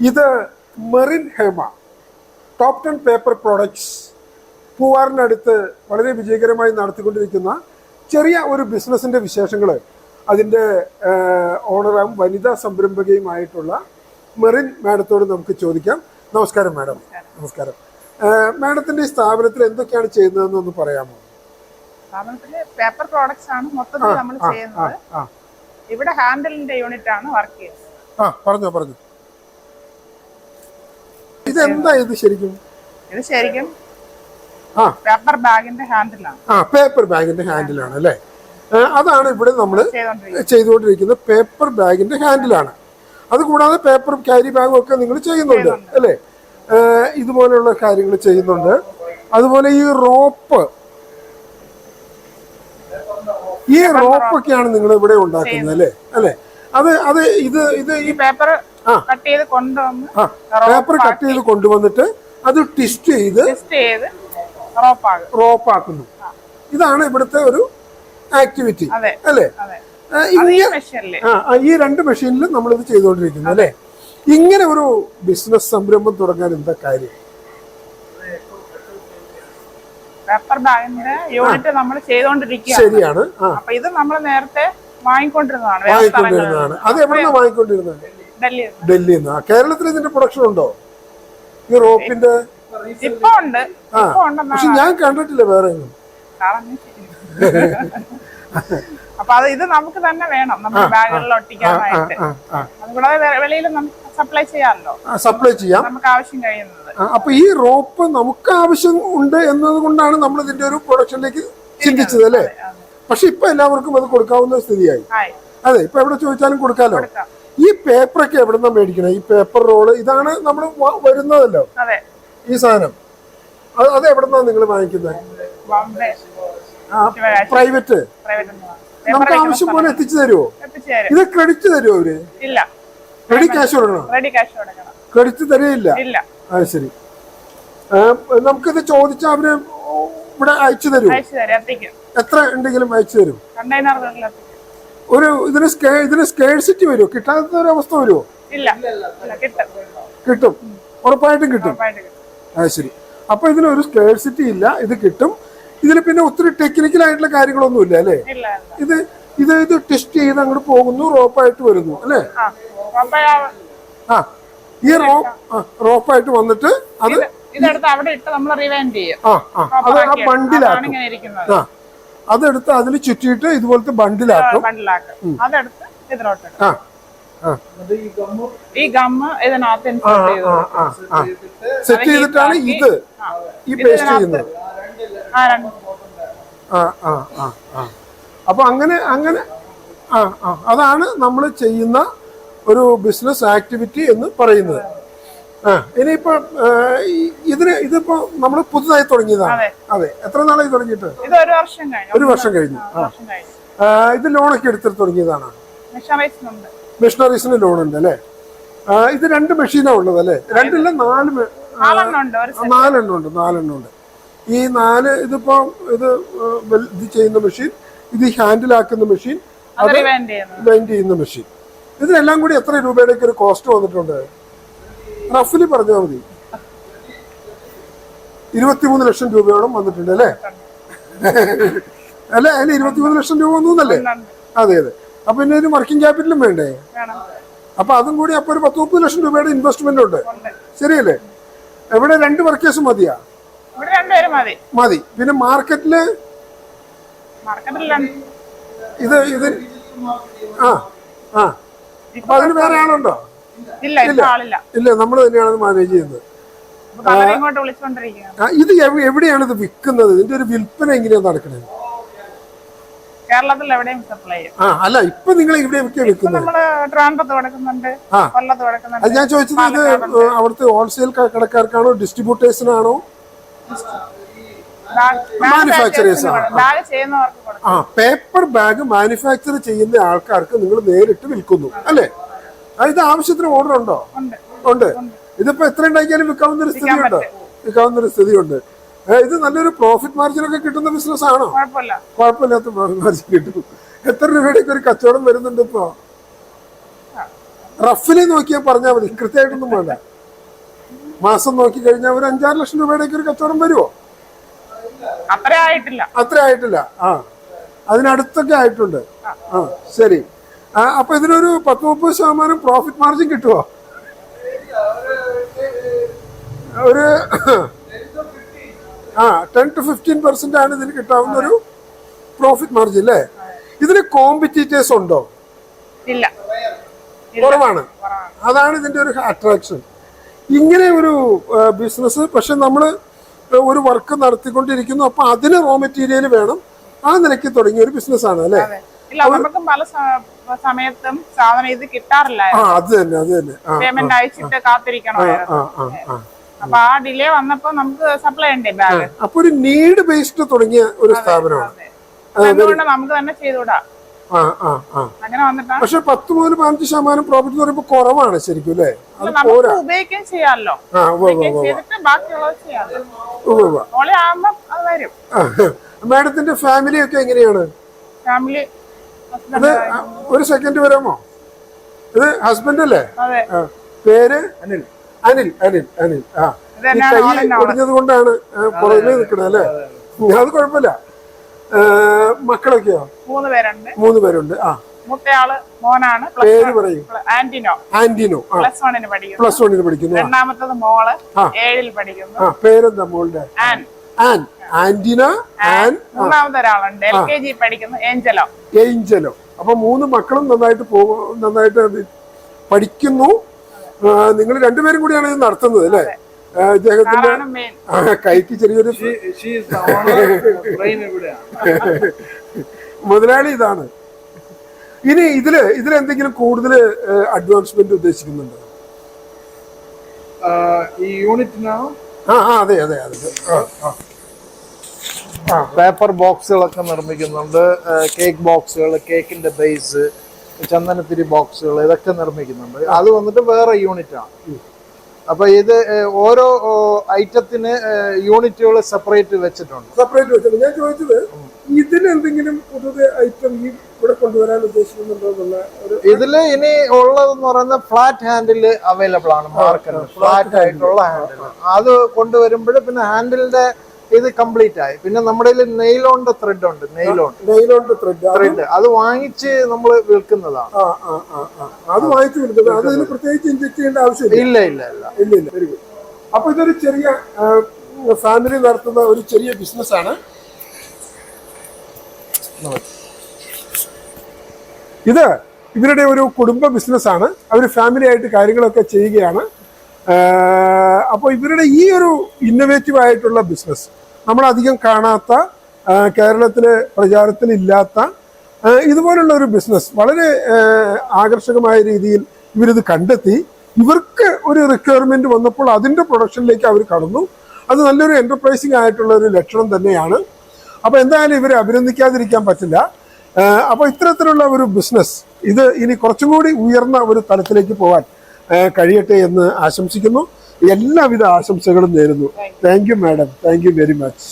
ഇത് Merin Hema top ten paper products പൂവാറിനടുത്ത് വളരെ വിജയകരമായി നടത്തിക്കൊണ്ടിരിക്കുന്ന ചെറിയ ഒരു ബിസിനസ്സിന്റെ വിശേഷങ്ങൾ അതിന്റെ ഓണറും വനിതാ സംരംഭകയുമായിട്ടുള്ള മെറിൻ മാഡത്തോട് നമുക്ക് ചോദിക്കാം. നമസ്കാരം മാഡം. നമസ്കാരം. മാഡത്തിന്റെ ഈ സ്ഥാപനത്തിൽ എന്തൊക്കെയാണ് ചെയ്യുന്നതെന്ന് ഒന്ന് പറയാമോ? സ്ഥാപനത്തിൽ പേപ്പർ പ്രോഡക്ട്സ് ആണ് മൊത്തത്തിൽ നമ്മൾ ചെയ്യുന്നത്. ഇവിടെ ഹാൻഡിലിന്റെ യൂണിറ്റ് ആണ് വർക്ക് ചെയ്യുന്നത്. ആ പറഞ്ഞോ പറഞ്ഞോ. ഇതെന്താ ഇത് ശരിക്കും? ഇത് ശരിക്കും ആ. പേപ്പർ ബാഗിന്റെ ഹാൻഡിലാണ് ആ പേപ്പർ ബാഗിന്റെ ഹാൻഡിലാണ് അല്ലേ? അതാണ് ഇവിടെ നമ്മൾ ചെയ്തുകൊണ്ടിരിക്കുന്നത് പേപ്പർ ബാഗിന്റെ ഹാൻഡിലാണ് അത് കൂടാതെ പേപ്പർ ക്യാരി ബാഗും ഒക്കെ നിങ്ങൾ ചെയ്യുന്നുണ്ട് അല്ലേ? ഇതുപോലെയുള്ള കാര്യങ്ങൾ ചെയ്യുന്നുണ്ട്. അതുപോലെ ഈ റോപ്പ് ഈ റോപ്പൊക്കെയാണ് നിങ്ങൾ ഇവിടെ ഉണ്ടാക്കുന്നത് അല്ലേ? അല്ലേ? അത് അത് ഇത് ഇത് ഈ പേപ്പർ. കട്ട് ചെയ്ത് കൊണ്ടുവന്ന് പേപ്പർ കട്ട് ചെയ്ത് കൊണ്ടുവന്നിട്ട് അത് ട്വിസ്റ്റ് ചെയ്ത് റോപ്പാക്കുന്നു ഇതാണ് ഇവിടുത്തെ ഒരു ആക്ടിവിറ്റി അല്ലേ? ഈ രണ്ട് മെഷീനിലും നമ്മൾ ഇത് ചെയ്തുകൊണ്ടിരിക്കുന്നു അല്ലേ? ഇങ്ങനെ ഒരു ബിസിനസ് സംരംഭം തുടങ്ങാൻ എന്താ കാര്യം? പേപ്പർ ബാഗിന്റെ യൂണിറ്റ് നമ്മൾ ചെയ്തോണ്ടിരിക്കുക ശരിയാണ്. അപ്പൊ ഇത് നമ്മൾ നേരത്തെ വാങ്ങിക്കൊണ്ടിരുന്നതാണ്. വാങ്ങിക്കൊണ്ടിരുന്നതാണ്. അത് എവിടെന്നാ വാങ്ങിക്കൊണ്ടിരുന്നത്? ഡൽഹിയിൽ നിന്ന്. കേരളത്തിൽ ഇതിന്റെ പ്രൊഡക്ഷൻ ഉണ്ടോ? ഈ റോപ്പിന്റെ? പക്ഷെ ഞാൻ കണ്ടിട്ടില്ല വേറെ അപ്പൊ അത് ഇത് നമുക്ക് തന്നെ വേണം. നമ്മുടെ ബാഗുകളിൽ ഒട്ടിക്കാനായിട്ട്. അതുകൂടാതെ വെളിയിൽ നമുക്ക് സപ്ലൈ ചെയ്യാമല്ലോ. സപ്ലൈ ചെയ്യാം. നമുക്ക് ആവശ്യം കഴിയുന്നത്. അപ്പൊ ഈ റോപ്പ് നമുക്ക് ആവശ്യം ഉണ്ട് എന്നത് കൊണ്ടാണ് നമ്മൾ ഇതിന്റെ ഒരു പ്രൊഡക്ഷനിലേക്ക് ചിന്തിച്ചത് അല്ലേ? പക്ഷെ ഇപ്പൊ എല്ലാവർക്കും അത് കൊടുക്കാവുന്ന സ്ഥിതിയായി. അതെ ഇപ്പൊ എവിടെ ചോദിച്ചാലും കൊടുക്കാലോ? കൊടുക്കാം. ഈ പേപ്പറൊക്കെ എവിടെ നിന്നാണ് മേടിക്കണേ? ഈ പേപ്പർ റോൾ ഇതാണ് നമ്മൾ വരുന്നതല്ലോ. ഈ സാധനം. അത് അത് എവിടെന്നാ നിങ്ങൾ വാങ്ങിക്കുന്നത് പ്രൈവറ്റ് നമുക്ക് ആവശ്യം പോലെ എത്തിച്ചു തരുമോ ഇത് ക്രെഡിറ്റ് തരുമോ അവർ? ഇല്ല. റെഡി ക്യാഷ് കൊടുക്കണം? ക്രെഡിറ്റ് തരുകയില്ല അത് ശരി. നമുക്കിത് ചോദിച്ചാൽ അവർ ഇവിടെ അയച്ചു തരുമോ എത്ര ഉണ്ടെങ്കിലും അയച്ചു തരും. ഒരു ഇതിന് ഇതിന് സ്കേഴ്സിറ്റി വരുമോ കിട്ടാത്ത ഒരു അവസ്ഥ വരുമോ കിട്ടും. ഉറപ്പായിട്ടും കിട്ടും. അത് ശരി. അപ്പൊ ഇതിനൊരു സ്കേഴ്സിറ്റി ഇല്ല ഇത് കിട്ടും. ഇതിൽ പിന്നെ ഒത്തിരി ടെക്നിക്കൽ ആയിട്ടുള്ള കാര്യങ്ങളൊന്നും ഇല്ല അല്ലേ? ഇത് ഇത് ഇത് ടെസ്റ്റ് ചെയ്ത് അങ്ങോട്ട് പോകുന്നു റോപ്പായിട്ട് വരുന്നു അല്ലേ? ആ ഈ റോപ്പ് റോപ്പായിട്ട് വന്നിട്ട് അത് ഇതെടുത്ത് അവിടെ ഇട്ട് നമ്മൾ റിവൈൻഡ് ചെയ്യും. ആ ആ. അത് ആ ബണ്ടിലാക്കും ആ. അതെടുത്ത് അതിൽ ചുറ്റിയിട്ട് ഇതുപോലത്തെ ബണ്ടിലാക്കും. ബണ്ടിലാക്കും. അതെടുത്ത് ഇതിലോട്ട് ആ ഈ ഗമ്മ് ഇതിനകത്ത് സെറ്റ് ചെയ്തിട്ടാണ് ഇത് ഈ പേസ്റ്റ് ചെയ്യുന്നത്. ആ രണ്ട്. ആ ആ ആ ആ. അപ്പൊ അങ്ങനെ അങ്ങനെ ആ ആ. അതാണ് നമ്മൾ ചെയ്യുന്ന ഒരു ബിസിനസ് ആക്ടിവിറ്റി എന്ന് പറയുന്നത്. ഇനിയിപ്പോ ഇതിന് ഇതിപ്പോ നമ്മൾ പുതുതായി തുടങ്ങിയതാണ്. അതെ. എത്ര നാളായി തുടങ്ങിയിട്ട്? ഒരു വർഷം കഴിഞ്ഞു. ഇത് ലോണൊക്കെ എടുത്തിട്ട് തുടങ്ങിയതാണ്. മിഷണറീസിന് മെഷീനറീസിന് ലോൺ ഉണ്ട് അല്ലേ ഇത് രണ്ട് മെഷീനാ ഉള്ളത് അല്ലേ? രണ്ടില്ല നാല് നാലെണ്ണം ഉണ്ട് നാലെണ്ണം ഉണ്ട് ഈ നാല് ഇതിപ്പോ ഇത് ഇത് ചെയ്യുന്ന മെഷീൻ ഇത് ഹാൻഡിലാക്കുന്ന മെഷീൻ അത് ചെയ്യുന്ന മെഷീൻ. ഇതിനെല്ലാം കൂടി എത്ര രൂപയുടെ ഒരു കോസ്റ്റ് വന്നിട്ടുണ്ട്? റഫിലി പറഞ്ഞാൽ മതി. ഇരുപത്തിമൂന്ന് ലക്ഷം രൂപയോളം വന്നിട്ടുണ്ട് അല്ലേ? അല്ല അതിന് ഇരുപത്തിമൂന്ന് ലക്ഷം രൂപ വന്നൂന്നല്ലേ. അതെ അതെ. അപ്പൊ പിന്നെ ഒരു വർക്കിംഗ് ക്യാപിറ്റലും വേണ്ടേ? വേണം അപ്പൊ അതും കൂടി അപ്പൊ ഒരു പത്ത് മുപ്പത് ലക്ഷം രൂപയുടെ ഇൻവെസ്റ്റ്മെന്റ് ഉണ്ട്. ശരിയല്ലേ? എവിടെ രണ്ട് വർക്കേഴ്സ് മതിയാ? മതി. പിന്നെ മാർക്കറ്റിൽ ഇത് ഇത് ആ ആ. അപ്പൊ അതിന് വേറെ ആളുണ്ടോ? ഇല്ല ഇല്ല. നമ്മൾ തന്നെയാണ് അത് മാനേജ് ചെയ്യുന്നത്. ഇത് എവിടെയാണ് ഇത് വിൽക്കുന്നത്? ഇതിന്റെ ഒരു വിൽപ്പന എങ്ങനെയാണ് നടക്കുന്നത് കേരളത്തിൽ എവിടെയും സപ്ലൈ ചെയ്യും. ആ അല്ല ഇപ്പൊ നിങ്ങൾ ഇവിടെ ഒക്കെ വിൽക്കുന്നത്? നമ്മൾ ട്രിവാൻഡ്രത്ത് കൊടുക്കുന്നുണ്ട് ആ. കൊല്ലത്ത് കൊടുക്കുന്നുണ്ട്. ഞാൻ ചോദിച്ചത് ഇത് അവിടുത്തെ ഹോൾസെയിൽ കടക്കാർക്കാണോ ഡിസ്ട്രിബ്യൂട്ടേഴ്സിനാണോ പേപ്പർ ബാഗ് മാനുഫാക്ചർ ചെയ്യുന്ന ആൾക്കാർക്ക് നിങ്ങൾ നേരിട്ട് വിൽക്കുന്നു അല്ലേ? ഇത് ആവശ്യത്തിന് ഓർഡർ ഉണ്ടോ? ഉണ്ട്. ഇതിപ്പോ എത്ര ഉണ്ടാക്കിയാലും വിൽക്കാവുന്ന ഒരു സ്ഥിതി ഉണ്ടോ വിൽക്കാവുന്ന ഒരു സ്ഥിതി ഉണ്ട് ഇത് നല്ലൊരു പ്രോഫിറ്റ് മാർജിൻ ഒക്കെ കിട്ടുന്ന ബിസിനസ് ആണോ? കുഴപ്പമില്ല. കുഴപ്പമില്ലാത്ത പ്രോഫിറ്റ് മാർജിൻ കിട്ടും. എത്ര രൂപയുടെ ഒരു കച്ചവടം വരുന്നുണ്ട് ഇപ്പോ? റഫിലി നോക്കിയാൽ പറഞ്ഞാൽ മതി. കൃത്യമായിട്ടൊന്നും വേണ്ട. മാസം നോക്കി കഴിഞ്ഞാൽ ഒരു അഞ്ചാറ് ലക്ഷം രൂപയുടെയൊക്കെ ഒരു കച്ചവടം വരുമോ അത്ര ആയിട്ടില്ല. ആ. അതിനടുത്തൊക്കെ ആയിട്ടുണ്ട്. ആ ശരി. അപ്പൊ ഇതിനൊരു പത്ത് മുപ്പത് ശതമാനം പ്രോഫിറ്റ് മാർജിൻ കിട്ടുമോ ഒരു ആ ടെൻ ടു ഫിഫ്റ്റീൻ പെർസെന്റ് ആണ് ഇതിന് കിട്ടാവുന്ന ഒരു പ്രോഫിറ്റ് മാർജിൻ അല്ലേ ഇതിന് കോമ്പറ്റീറ്റേഴ്സ് ഉണ്ടോ? ഇല്ല. കുറവാണ്. അതാണ് ഇതിന്റെ ഒരു അട്രാക്ഷൻ ഇങ്ങനെ ഒരു ബിസിനസ് പക്ഷെ നമ്മൾ ഒരു വർക്ക് നടത്തിക്കൊണ്ടിരിക്കുന്നു. അപ്പൊ അതിന് റോ മെറ്റീരിയൽ വേണം. ആ നിലയ്ക്ക് തുടങ്ങിയ ഒരു ബിസിനസ് ആണ് അല്ലേ? ഇല്ല നമുക്ക് പല സമയത്തും സാധനം ഇത് ആ അത് തന്നെ അത് തന്നെ. ആ പേയ്മെന്റ് അയച്ചിട്ട് കാത്തിരിക്കണമായിരുന്നു ആ ആ ആ അപ്പൊ ആ ഡിലേ വന്നപ്പോ നമുക്ക് സപ്ലൈ ഉണ്ട് ബാഗ്. അപ്പൊ ഒരു നീഡ് ബേസ്ഡ് തുടങ്ങിയ ഒരു സ്ഥാപനമാണ്. അതുകൊണ്ട് നമുക്ക് തന്നെ ചെയ്തുകൂടാ. പക്ഷെ പത്ത് മുതൽ പതിനഞ്ച് ശതമാനം പ്രോഫിറ്റ് എന്ന് പറയുമ്പോൾ കുറവാണ് ശരിക്കും അല്ലേ? ഉപയോഗിക്കുകയും ചെയ്യാമല്ലോ മാഡത്തിന്റെ ഫാമിലി ഒക്കെ എങ്ങനെയാണ്? ഫാമിലി ഇത് ഒരു സെക്കൻഡ് വരാമോ? ഇത് ഹസ്ബൻഡ് അല്ലേ? പേര്? അനിൽ. അനിൽ അനിൽ അനിൽ. ആ ഈ കൈ പൊടിഞ്ഞത്. ഒടിഞ്ഞത് കൊണ്ടാണ് പുറകിൽ നിൽക്കണത് അല്ലേ? അത് കുഴപ്പമില്ല. മക്കളൊക്കെയോ? മൂന്ന് പേരുണ്ട്. മൂന്ന് പേരുണ്ട്. ആ. മൂത്തയാൾ മോനാണ്. പേര് പറയും. ആന്റിനോ. ആന്റിനോ പ്ലസ് വണ്ണിന് പഠിക്കുന്നു. പ്ലസ് വണ്ണിന് പഠിക്കുന്നു. രണ്ടാമത്തത് മോൾ. ഏഴിൽ പഠിക്കുന്നു. ആ പേരെന്താ മോളുടെ? ആൻ. ആൻ ആന്റിന ആൻ മൂന്നാമത്തെ ഒരാളുണ്ട് എൽ കെ ജി പഠിക്കുന്നു ഏഞ്ചലോ. ഏഞ്ചലോ. അപ്പൊ മൂന്ന് മക്കളും നന്നായിട്ട് പോകും നന്നായിട്ട് പഠിക്കുന്നു. നിങ്ങൾ രണ്ടുപേരും കൂടിയാണ് ഇത് നടത്തുന്നത് അല്ലേ? അദ്ദേഹത്തിന്റെ ഇദ്ദേഹത്തിന്റെ കൈക്ക് ചെറിയൊരു മുതലാളി ഇതാണ്. ഇനി ഇതിൽ ഇതിലെന്തെങ്കിലും കൂടുതൽ അഡ്വാൻസ്മെന്റ് ഉദ്ദേശിക്കുന്നുണ്ടോ? ഈ യൂണിറ്റിനാണ് ആ ആ അതെ അതെ അതെ. ആ, പേപ്പർ ബോക്സുകളൊക്കെ നിർമ്മിക്കുന്നുണ്ട്. കേക്ക് ബോക്സുകൾ കേക്കിന്റെ ബേസ് ചന്ദനത്തിരി ബോക്സുകൾ ഇതൊക്കെ നിർമ്മിക്കുന്നുണ്ട്. അത് വന്നിട്ട് വേറെ യൂണിറ്റാണ്. ആണ് അപ്പൊ ഇത് ഓരോ ഐറ്റത്തിന് യൂണിറ്റുകൾ സെപ്പറേറ്റ് വെച്ചിട്ടുണ്ട്. സെപ്പറേറ്റ് വെച്ചിട്ടുണ്ട്. ഞാൻ ചോദിച്ചത് ഇതിലെന്തെങ്കിലും പുതിയ ഐറ്റം ഈ ഇവിടെ കൊണ്ടുവരാൻ ഉദ്ദേശിക്കുന്നുണ്ടോ എന്നുള്ള ഒരു ഇതിൽ ഇനി ഉള്ളതെന്ന് പറയുന്നത് ഫ്ലാറ്റ് ഹാൻഡിൽ അവൈലബിൾ ആണ് മാർക്കറ്റിൽ ഫ്ലാറ്റ് ആയിട്ടുള്ള ഹാൻഡിൽ അത് കൊണ്ടുവരുമ്പോൾ പിന്നെ ഹാൻഡിലിന്റെ ഇത് കംപ്ലീറ്റ് ആയി. പിന്നെ നമ്മുടെ നെയിലോണ്ട് ത്രെഡ് ഉണ്ട് നെയിലോൺ നെയിലോണ്ട് ത്രെഡ് ത്രെഡ് അത് വാങ്ങിച്ച് നമ്മൾ വിൽക്കുന്നതാണ്. അത് വാങ്ങിച്ചു വിൽക്കുന്നത്. അത് പ്രത്യേകിച്ച് ഇഞ്ചക്ട് ചെയ്യേണ്ട ആവശ്യമില്ല. ഇല്ല ഇല്ല ഇല്ല. ഇല്ല ഇല്ല. അപ്പൊ ഇതൊരു ചെറിയ ഫാമിലി നടത്തുന്ന ഒരു ചെറിയ ബിസിനസ് ആണ്. ഇത് ഇവരുടെ ഒരു കുടുംബ ബിസിനസ് ആണ്. അവർ ഫാമിലി ആയിട്ട് കാര്യങ്ങളൊക്കെ ചെയ്യുകയാണ്. അപ്പോൾ ഇവരുടെ ഈ ഒരു ഇന്നവേറ്റീവ് ആയിട്ടുള്ള ബിസിനസ് നമ്മളധികം കാണാത്ത കേരളത്തിലെ പ്രചാരത്തിലില്ലാത്ത ഇതുപോലുള്ള ഒരു ബിസിനസ് വളരെ ആകർഷകമായ രീതിയിൽ ഇവരിത് കണ്ടെത്തി. ഇവർക്ക് ഒരു റിക്വയർമെന്റ് വന്നപ്പോൾ അതിന്റെ പ്രൊഡക്ഷനിലേക്ക് അവർ കടന്നു. അത് നല്ലൊരു എന്റർപ്രൈസിംഗ് ആയിട്ടുള്ള ഒരു ലക്ഷണം തന്നെയാണ്. അപ്പൊ എന്തായാലും ഇവരെ അഭിനന്ദിക്കാതിരിക്കാൻ പറ്റില്ല. അപ്പോൾ അപ്പൊ ഇത്തരത്തിലുള്ള ഒരു ബിസിനസ് ഇത് ഇനി കുറച്ചും കൂടി ഉയർന്ന ഒരു തലത്തിലേക്ക് പോകാൻ കഴിയട്ടെ എന്ന് ആശംസിക്കുന്നു. എല്ലാവിധ ആശംസകളും നേരുന്നു. Thank you madam thank you very much